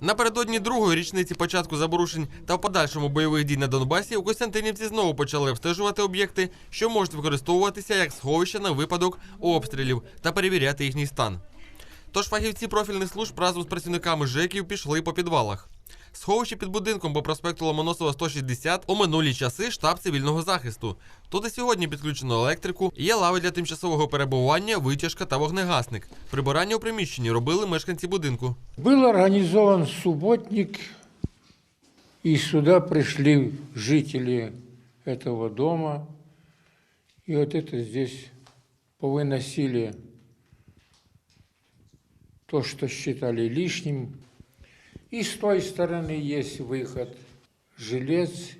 Напередодні другої річниці початку заборушень та в подальшому бойових дій на Донбасі у Костянтинівці знову почали обстежувати об'єкти, що можуть використовуватися як сховище на випадок обстрілів та перевіряти їхній стан. Тож фахівці профільних служб разом з працівниками ЖЕКів пішли по підвалах. Сховище під будинком по проспекту Ломоносова 160 у минулі часи штаб цивільного захисту. Тут і сьогодні підключено електрику, є лави для тимчасового перебування, витяжка та вогнегасник. Прибирання у приміщенні робили мешканці будинку. Был организован субботник, и сюда пришли жители этого дома. И вот это здесь повыносили то, что считали лишним. И с той стороны есть выход. Желез,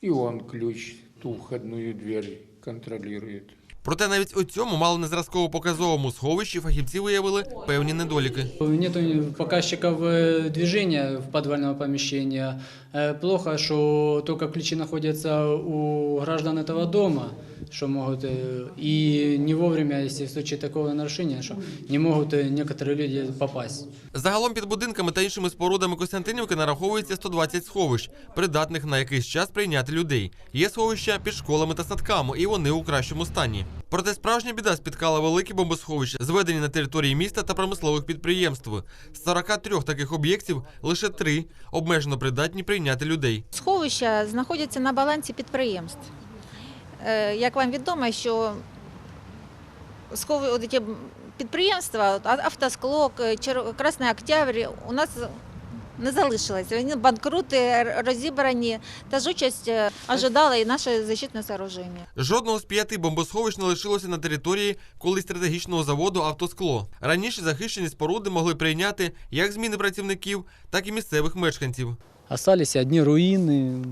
и он ключ, ту входную дверь контролирует. Проте навіть у цьому мало не зразково показовому сховищі фахівці виявили певні недоліки. Нет показчиков э, движения в подвального помещения. Э, Плохо, что только ключи находятся у граждан этого дома, что могут э, и не вовремя, если в случае такого нарушения, что не могут э, некоторые люди попасть. Загалом під будинками та іншими спорудами Костянтинівки нараховується 120 сховищ, придатних на якийсь час прийняти людей. Є сховища під школами та садками, і вони у кращому стані. Проте справжня біда спіткала великі бомбосховища, зведені на території міста та промислових підприємств. З 43 таких об'єктів лише три обмежено придатні прийняти людей. Сховища знаходяться на балансі підприємств. Е, Як вам відомо, що схови, підприємства, автосклок, Чер- Красний Октябрь, у нас не залишилося. Вони банкрути, розібрані, та ж участь е, ожидала і наше защитне сооруження. Жодного з п'яти бомбосховищ не лишилося на території колись стратегічного заводу «Автоскло». Раніше захищені споруди могли прийняти як зміни працівників, так і місцевих мешканців. Остались одни руины,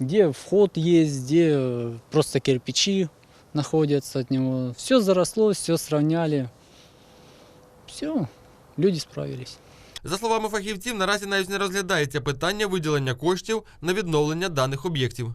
где вход есть, где э, просто кирпичи находятся от него. Все заросло, все сравняли. Все, люди справились. За словами фахівців, наразі навіть не розглядається питання виділення коштів на відновлення даних об'єктів.